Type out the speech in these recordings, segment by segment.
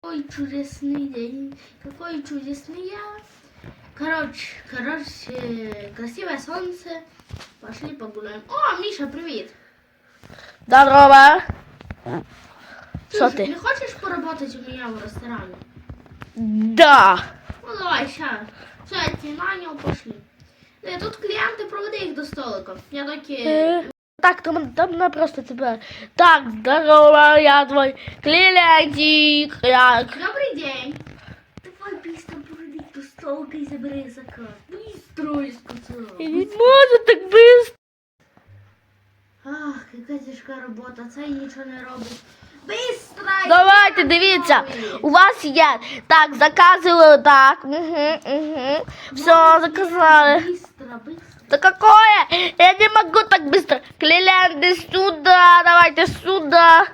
Какой чудесный день, какой чудесный я. Короче, короче, красивое солнце. Пошли погуляем. О, Миша, привет. Здорово. Що Слушай, ти? не хочешь поработать у меня в ресторане? Да. Ну давай, сейчас. Все, я тебя нанял, пошли. Э, тут клиенты, проводи их до столика. Я таки... Е, Так, там, там мене просто тебе. Так, здорово, я твой клієнтик. Я... Добрый день. Давай быстро проводи их до столика и забери заказ. Быстро, я сказала. Я не можу так быстро. Ах, яка тяжка робота, це нічого не робить. Быстро! Давайте, дивіться. У вас є. Так, заказываю так. Угу, угу. Все, заказали. Быстро, быстро. Да какое? Я не могу так быстро. Клиенты сюда, давайте сюда.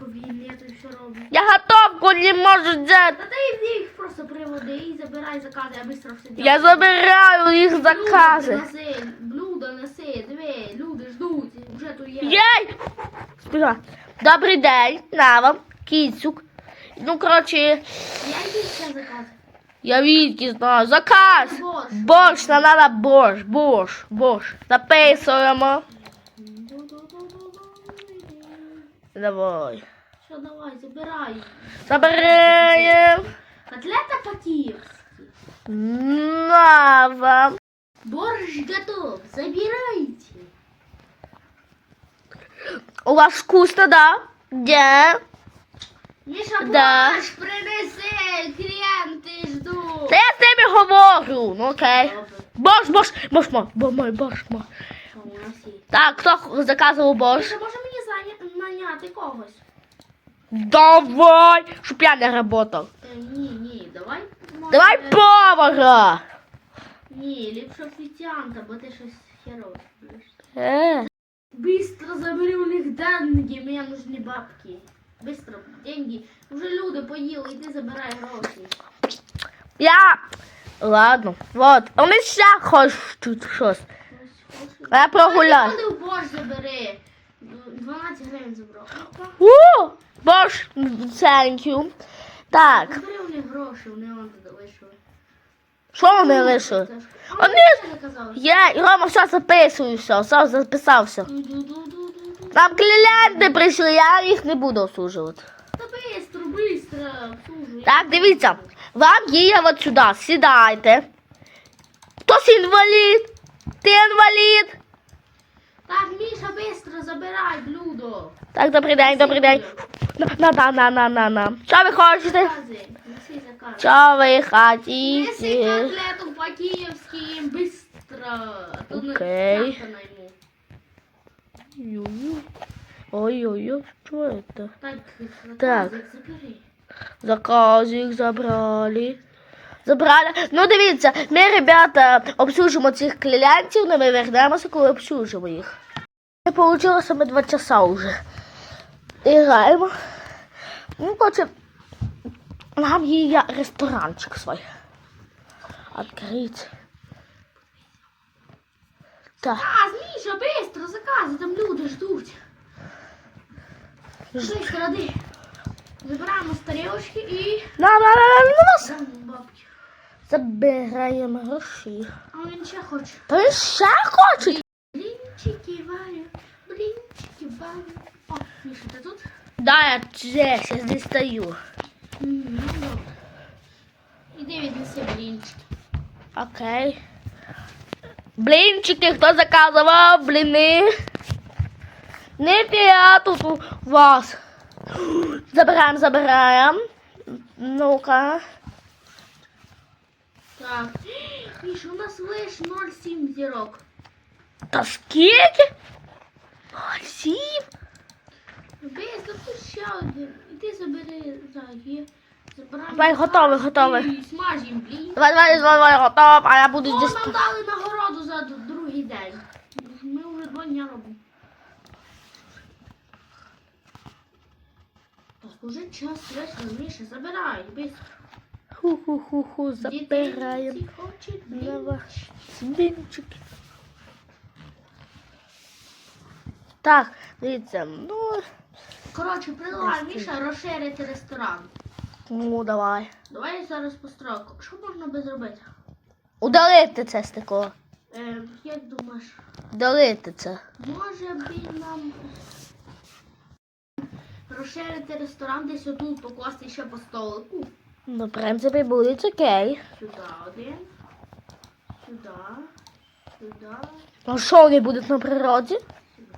Блін, я тут все роблю. Я готовку не можу взять. Та ти їх просто приводи і забирай закази, я быстро все делаю. Я забираю їх Блюда закази. приноси, Блюда неси, диви, люди ждуть, вже тут є. Єй! Спина. Добрий день, на вам, кіцюк. Ну, коротше, Я їх ще заказ. я відки знаю. Заказ. Борщ. Борщ, нам надо борщ, борщ, борщ. Записуємо. Давай. Що, давай, забирай. Забираємо. Котлета по-киевски. На вам. Борщ готов, забирайте. У вас вкусно, да? Де? Міша, Да. борщ принеси, Ну окей. Борщ, борщ, борщ, борщ, борщ, борщ, борщ. Що у нас є? Так, хто заказував борщ? Міша, може мені заня- наняти когось? Давай, щоб я не работав. Е, ні, ні, давай. може, Давай повара. Ні, ліпше офіціанта, бо ти щось херово будеш. Е. Быстро забери у них деньги, мені нужні бабки. Быстро, деньги. Уже люди поїли, іди забирай гроші. Я. Ладно, вот. Вони ще хочуть тут щось. А я прогуляю. Ходи в борщ забери. 12 гривень забрав. У, борщ, thank you. Так, Забери у них гроші, вони вам що вони лишили? Вони- вони. Я, Рома, все записую, все, записався. Нам клієнти прийшли, я їх не буду осуджувати. Та быстро, быстро, обслужуй. Так, дивіться, вам є от сюди, сідайте. Хтось інвалід? Ти інвалід? Так, Міша, быстро забирай блюдо. Так, добрий день, добрий день. На, на, на, на, на, на. Що ви хочете? Закази, неси заказ. Що ви Неси хочете? котлету по-киевски, быстро. а то на- Окей. завтра найму. Ю-ю. Ой-ой-ой, що это? Так, Так. заказик забери. Заказик забрали. Забрали. Ну, дивіться, ми, ребята, обслужимо цих клієнтів, але ми вернемося, коли обслужимо їх. Не вийшло саме два часа вже. Граємо. Ну, коротше, нам є ресторанчик свій. Відкрити. Так. А, Міша, быстро, закази, там люди ждуть. Быстро, ради. Забираємо з тарілочки і На, на, на, на, на бабки. Забираємо гроші. А він ще хоче. Та він ще хоче. Блінчики варю, блінчики варю. О, Міша, ти тут? Да, я здесь, я здесь стою. Ну, добре. Іди віднеси блінчики. Окей. Блинчики, хто заказував блини? Не я тут у вас. Забираємо, забираємо. Ну-ка. Так. Міша, у нас лише 0,7 зірок. Та скільки? Ой, сім. Быстро, тут ще один. Іди забери, так, Давай, готовий, готовий. Смажимо блін. Давай, давай, давай, давай, готов, а я буду здесь. нам дали нагороду за другий день. Ми вже два дня робимо. Уже час вийшов, Міша, забирай, быстро. Ху-ху-ху-ху, забираємо. Блинчики. Так, дивіться, ну. Коротше, предлагаю Міша розширити ресторан. Ну, давай. Давай зараз по строку. Що можна би зробити? Удалити це стекло. Е, як думаєш, Удалити це. може би нам розширити ресторан десь отут покласти ще по столику? Ну, в принципі, буде окей. Сюди один. Сюди. Сюди. Ну що вони будуть на природі?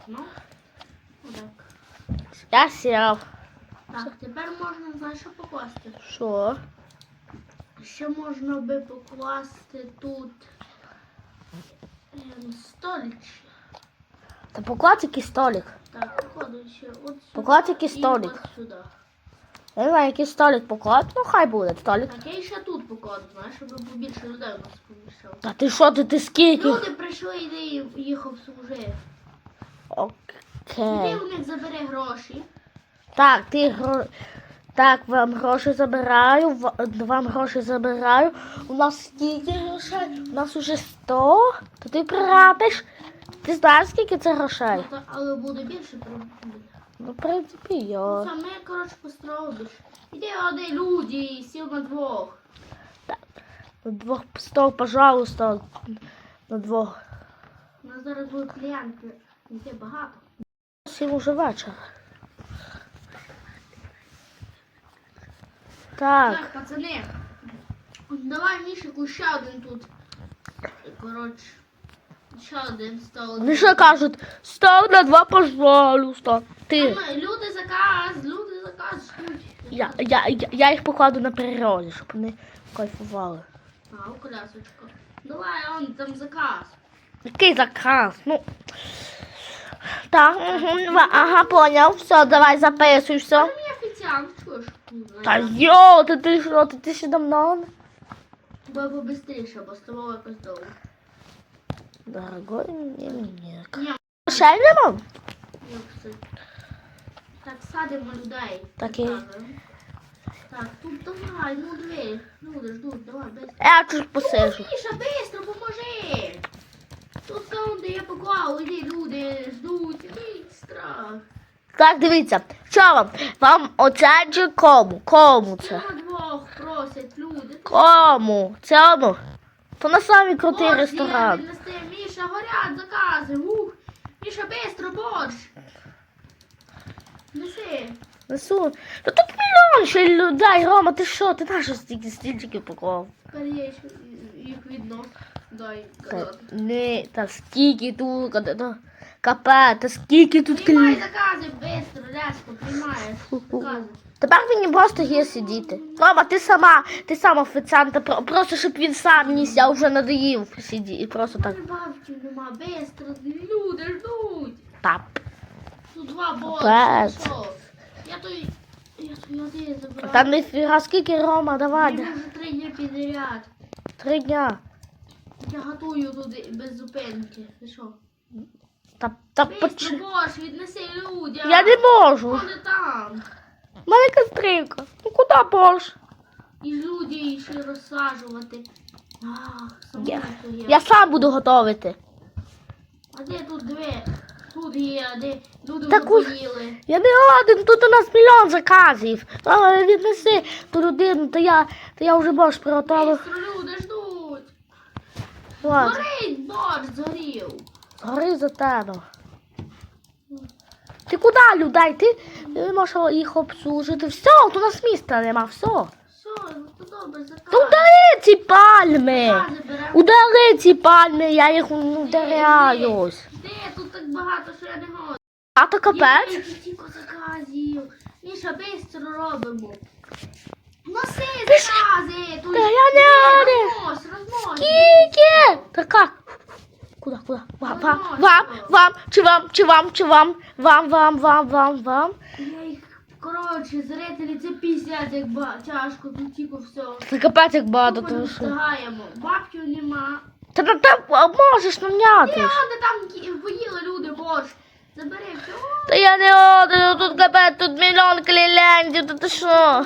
Ну. Отак. Я сів. Так, тепер можна знаєш, що покласти. Що? Ще можна би покласти тут ем, столич. Та покладь якийсь столик. Так, походу ще от сюди. І столик. сюди. Я не знаю, який столик покладь, ну хай буде столик. Так, я ще тут покладу, знаєш, щоб побільше людей у нас поміщало. Та ти що ти, ти скільки? Люди прийшли, іди їх обслужи. Іди Окей. у них забери гроші. Так, ти гро... Так, вам гроші забираю, вам гроші забираю. У нас скільки грошей? У нас уже 100. То ти пригадиш? Ти знаєш, скільки це грошей? Ну, але буде більше правда. Ну, в принципі, я. Саме, коротше, постробиш. Іди один люди, сіл на двох. На двох 100, пожалуйста. На двох. У нас зараз будуть клієнти. Іде багато. Сім уже вечір. Так. Так, пацани. Давай Мішику ще один тут. Коротше. Ще один стол. Вони що кажуть? Став на два, пожалуйста. Ти. Там Люди заказ, люди заказ. Я, я, я, я їх покладу на природі, щоб вони кайфували. А, у колясочку. Давай, он там заказ. Який заказ? Ну. Так, угу, ага, поняв. Все, давай записуй все. Там є офіціант, чуєш? Та йо, ти, ти що, ти, ти ще давно? Бо побистріше, бо з тобою якось довго. Дорогой, ні, ні. Нема? Так, садимо людей. Так і- Так, тут давай, ну дві. Люди ждуть, давай. Я тут посижу. Міша, быстро, поможи! Тут там, де я поклав, іди, люди ждуть, страх. Так, дивіться, що вам? Вам оце чи кому? Кому це? На двох просять люди. Кому? Цьому? То на самий крутий ресторан. віднести. Міша, горять закази. Ух. Міша, быстро, борщ. Неси. Несу. Та тут мільйон ще людей, Рома, ти що? Ти нащо стільки стільки поклав? Тепер є ще їх видно. Дай Та, казати. не, та скільки тут, та, та, капе, та скільки тут Приймай клі. закази, быстро, резко, приймаєш закази. Тепер мені просто є сидіти. Рома, ти сама, ти сам офіціант, просто щоб він сам ніс, я вже надоїв сидіти. І просто так. Прибавки нема, быстро, люди ждуть. Тап. Тут два Капець. Я той, я той один забрав. Та ніфіга, скільки Рома, давай. Я вже три дні підряд. Три дня. Я готую туди без зупинки. Ти що? Та, та Быстро, поч... борщ, віднеси людям. Я не можу. Вони там. У мене кастринка. Ну куди Бош? І люди ще розсаджувати. Ах, Я, самоту є. я сам буду готувати. А де тут дві? Тут є, де люди Так у- поїли. Я не один, тут у нас мільйон заказів. А, віднеси ту людину, то я, то я вже борщ приготував. Люди ждуть. Ладно, Горить борщ, згорів. гори за тебе. Ти куди людей? Ти не можеш їх обслужити. Все, тут у нас міста нема, все. Все, ну то добре, заказ. Та удари ці пальми. Удари ці пальми, я їх ударяюсь. Де тут так багато, що я не можу. А то капець. Є стільки заказів. Міша, бистро робимо. Носи закази. Тут Та я не один. Рознос, рознос. Скільки? Так як? Куда, куда? Вам, вам, вам, вам, чи вам, чи вам, чи вам, вам, вам, вам, вам, вам. Я їх, коротше, зрителі, це піздець, як ба, тяжко, тут тільки все. Це капець як багато, не тому що. встигаємо. Бабків нема. Та та та а можеш ж. де там кі- поїли люди борщ? Забери все. Та я не один, тут капець, тут мільйон клієнтів, та ти що?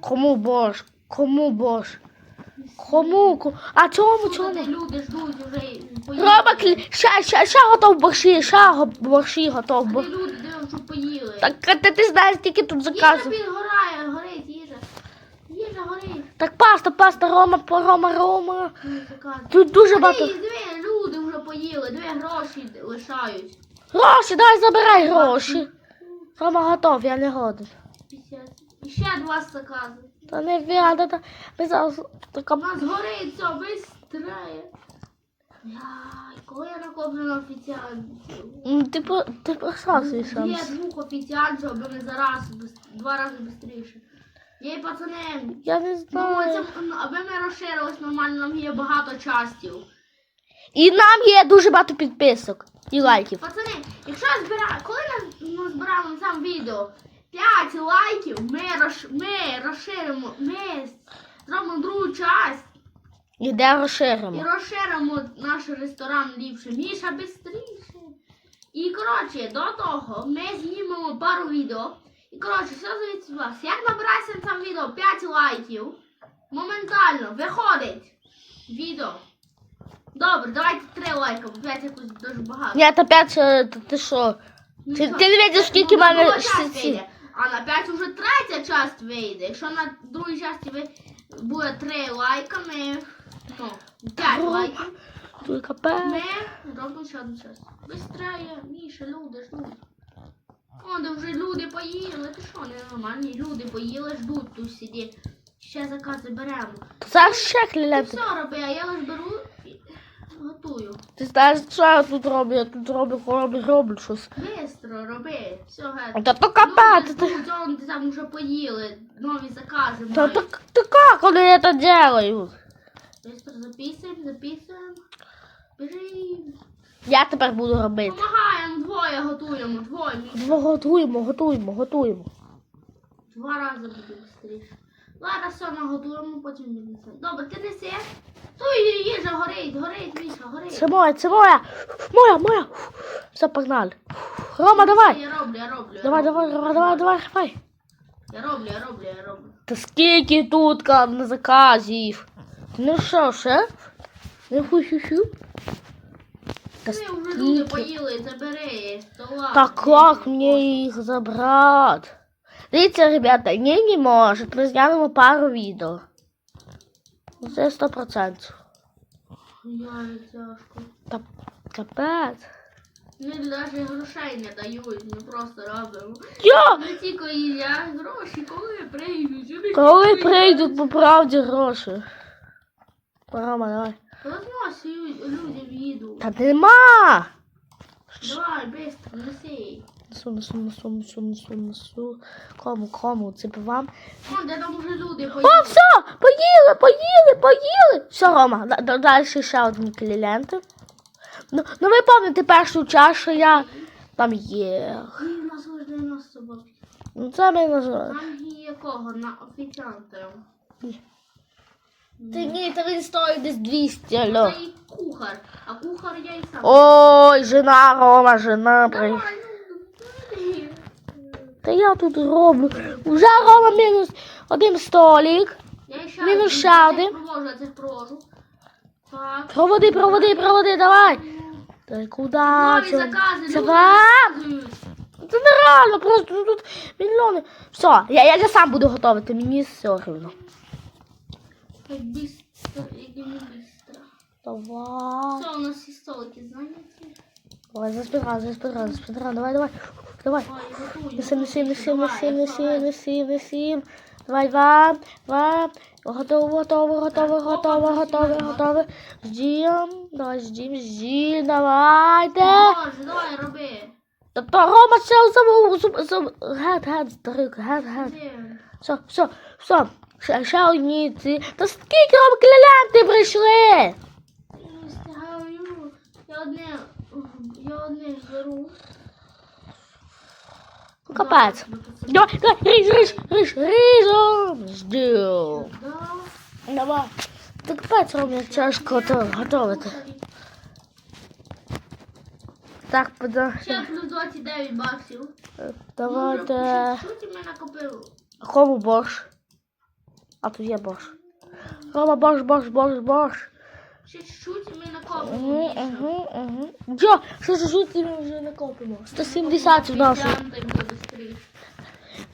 Кому борщ? Кому борщ? Кому? Ко- А чому, чому? люди ждуть вже. Рома, клі... ще, ще, ще готов борщі, ще го- борщі готов. Бо... люди вже поїли. Так ти, ти знаєш, тільки тут Їжа заказів. підгорає, горить Так паста, паста, Рома, по- Рома, Рома. Тут дуже багато. Диви, люди вже поїли, диви, гроші лишають. Гроші, дай забирай гроші. Рома готов, я не годен. І ще два закази. Та не вяда, та ми зараз така. Нас горить все, бистрее. Яй, коли я накоплю на офіціантів? Ти по ти просав свій Є шанс. двох офіціантів, аби ми зараз два рази швидше. Є пацани, Я не ну, знаю. це, ну, аби ми розширились нормально, нам є багато частів. І нам є дуже багато підписок і лайків. Пацани, якщо я збираю, коли ми, ми збираємо на цьому відео 5 лайків, ми, роз, ми розширимо, ми зробимо другу часть І де і розширимо. розширимо наш ресторан ліпше. Міша швидше. І коротше, до того ми знімемо пару відео. І коротше, все зависить від вас. Як набирається на цьому відео 5 лайків, моментально виходить відео. Добре, давайте 3 лайка, бо 5 якось дуже багато. Ні, та п'ять, е, ти що? Ну, Ти, ти не бачиш, скільки в ну, мене А на 5 вже третя часть вийде. Якщо на другій часті ви буде 3 лайка, ми ну, 5 лайків. Ми робимо ще одну часть. Быстрее, Міша, люди ждуть. О, де вже люди поїли. Ти що, не нормальні? Люди поїли, ждуть тут сидіть. Ще закази беремо. Зараз ще Ти все роби, а я лиш беру готую. Ти знаєш, що я тут роблю? Я тут роблю, роблю, роблю щось. Бистро роби. Все, геть. Та то Люди капець. Ти, ждуть, там вже поїли. Нові закази та, та, та как вони это делают? Бистро записуємо, записуємо. Я тепер буду робити. Помагаємо, двоє готуємо, двоє. Ми Готуємо, готуємо, готуємо. Два рази буде швидше. Ладно, все наготуємо, потім віднесемо. Добре, ти неси. Той їжа горить, горить, Міша, горить. Це моя, це моя. Моя, моя. Все, погнали. Рома, давай. Я роблю, я роблю. Давай, давай, давай, давай, давай, давай. Я роблю, я роблю, я роблю. Та скільки тут ка, на заказів? Ну що, шеф? Не ху-ху-ху? Та Ти вже люди скільки? поїли, забери. То. Так як мені їх забрати? Дивіться, ребята, ні, не може. Ми знімемо пару відео. Ну, Це 100%. Я не тяжко. Та капець. Мені навіть грошей не дають, ми просто робимо. Йо! Ми тільки їдять гроші, коли прийдуть. Коли прийдуть по правді гроші? Рома, давай. Розносять людям їду. Та нема! Давай, быстро, неси. Несу, несу, несу, несу, несу, несу. Кому, кому? Це по вам? Вон, де там уже люди О, поїли. все! Поїли, поїли, поїли! Все, Рома, да- да- далі ще один клієнт. Ну, ну ви пам'ятаєте першу чашу я там є. В нас вже 90 бабки. Ну це ми називаємо. Там є кого? На офіціанта. Та ні, та він стоїть десь 200, Це і кухар. А кухар я і сам. Ой, жена, Рома, жена. Давай. Та я тут роблю. Вже Рома мінус один столик. Мінус ще один. Так. Проводи, проводи, проводи, давай. Та куди? Це? вам? Це нереально, просто тут мільйони. Все, я, я, я сам буду готувати, мені все рівно. Так быстро, іди не быстро. Давай. Все, у нас всі столики зайняті. Давай, заспирай, заспирай, заспирай, давай, давай. Давай. Ой, готуй. Неси, неси, неси, Давай, неси, неси, давай. Давай, два, два. Готово, готово, готово, готово, готово, готово. Ждем, давай, ждем, ждем, давайте. Боже, давай, роби. Та то Рома ще забув, забув. Гет, гет, старик, гет. Де? Все, все, все. Ще, ще одні ці. Та скільки вам клієнти прийшли? Я не встигаю. Я одне, я одне беру. Ну, Капець. Давай, давай, ріж, ріж, ріжом. Ждем. Да. Давай. Та капець, Рома, тяжко готов- готувати. Так, подожди. Ще плюс 29 баксів. Давайте. Що ти мене накопив? Кому борщ? А тут є борщ. Рома, борщ, борщ, борщ, борщ. Ще чуть-чуть і ми накопимо. Угу, угу. Йо, що жити ми вже накопимо? 170 в нас.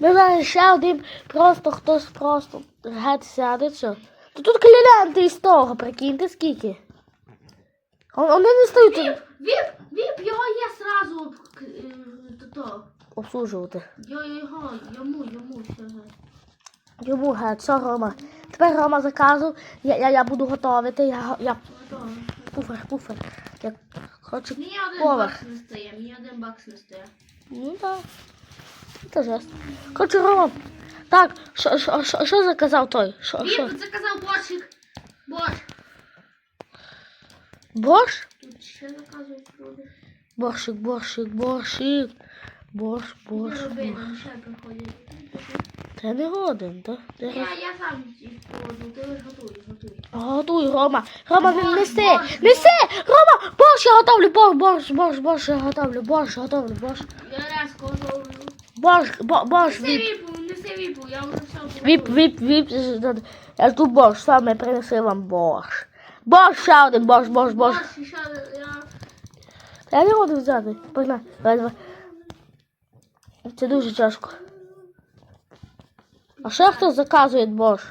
Ми зараз ще один просто хтось просто геть сяде, що. То тут клієнти із того, прикиньте скільки. Вон- Вони не стають Віп, віп, віп, його є сразу к- е, то, то. обслужувати. Йо, його, йому, йому все. Геть, все, Рома. Тепер Рома заказував, я, я, я буду готувати, я, я пуфер, пуфер. Я хочу. Мені один Повар. бакс не стає, мені один бакс не стає. Ну так. Це жест. Хочу Рома. Так, що, що, що, що заказав той? Що, що? Віп, заказав борщик. Борщ. Борщ? Тут ще заказують люди. Борщик, борщик, борщик. Борщ, борщ. Борщ. Ти не годен, так? Я, я сам їх ти лиш готуй, готуй. Готуй, Рома. Рома, Борщ, неси. Неси! Рома! Борщ я готовлю, борщ, борщ, борщ, борщ я готовлю, борщ готовлю, борщ. Я резко готовлю. Борщ, бо- борщ, Неси віп. віпу, неси віпу, я вже все Віп, віп, віп. Я жду борщ, саме принесли вам борщ. Борщ, ще один, борщ, борщ, борщ. Борщ, і ще я... Я не можу взяти. Погнали. Давай, давай. Це дуже тяжко. А ще хто заказує борщ?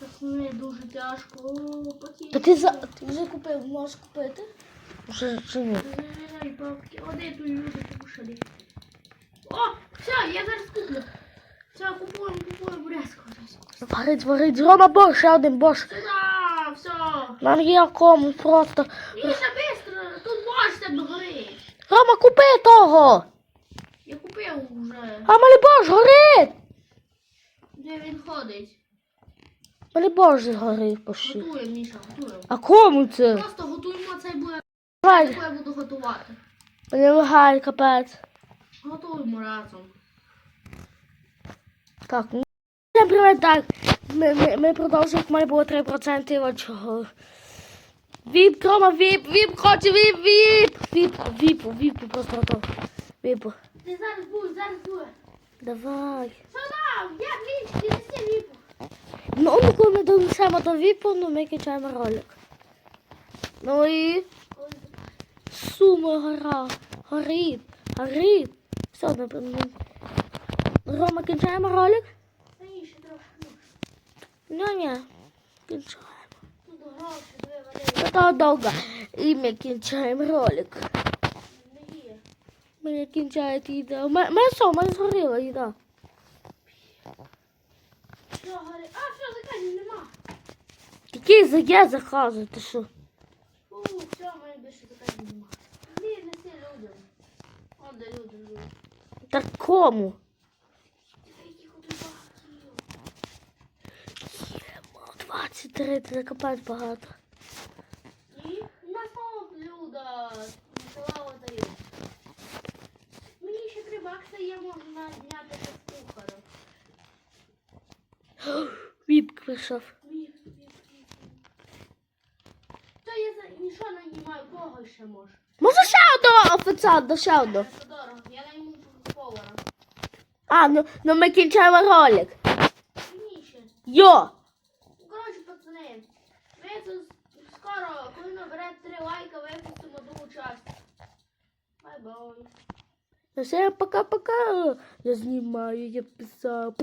Пацани, дуже тяжко. О, Та ти за ти вже купив, можеш купити? Чи, чи ні? Бабки, люди покушали. О, все, я зараз куплю. Все, купуємо, купуємо резко. резко. Варить, варить. Рома борщ, ще один борщ. Сюда, все. Нам є кому просто. Міша, быстро, тут борщ тебе горить. Рома, купи того! Я купив вже. А мене борщ горить! Де він ходить? Мене борщ згорів почти. Готуємо, Міша, готуємо. А кому це? Просто готуємо цей буде. Давай, я буду готувати. мене лагає, капець. Готуємо разом. Так, ну, привет, так. Ми, ми, ми продовжуємо, як має було 3% от чого. Віп, крома, віп, віп, хоче, віп, віп. Віп, віпу, віпу, просто готов. Віпу. Ти зараз будеш, зараз буде. Давай. Я віч, ти неси віпу. Ну, ну, коли ми донесемо до віпу, ну, ми кінчаємо ролик. Ну і суми гора. Горить, горить. Все, напевно. Рома, кінчаємо ролик? Раніше трохи. Ну, ні, кінчаємо. Тут гроші. Це довго. І ми кінчаємо ролик. Мене кінчає їда. Мене все, мене згоріла їда. Що? А, все, заказів нема. Який за я заказую, ти що? Фу, все, в мене більше заказів нема. Ні, неси людям. Он де люди живуть. Так кому? Які багато. Ємо, 23, це капець багато. І на самом люда насилала даю. Мені ще три є, можна наняти з кухарем. Віп. Та я за нічого не наймаю, кого ще може? Може ще одного офіціанта, ще одного. Це дорого, я найму повара. А, ну, ну ми кінчаємо ролик. Мені ще. Йо! Коротше, пацани, ми тут скоро, коли наберете три лайка, випустимо другу часть. Бай-бай. Ну все, пока-пока. Я знімаю, я писав.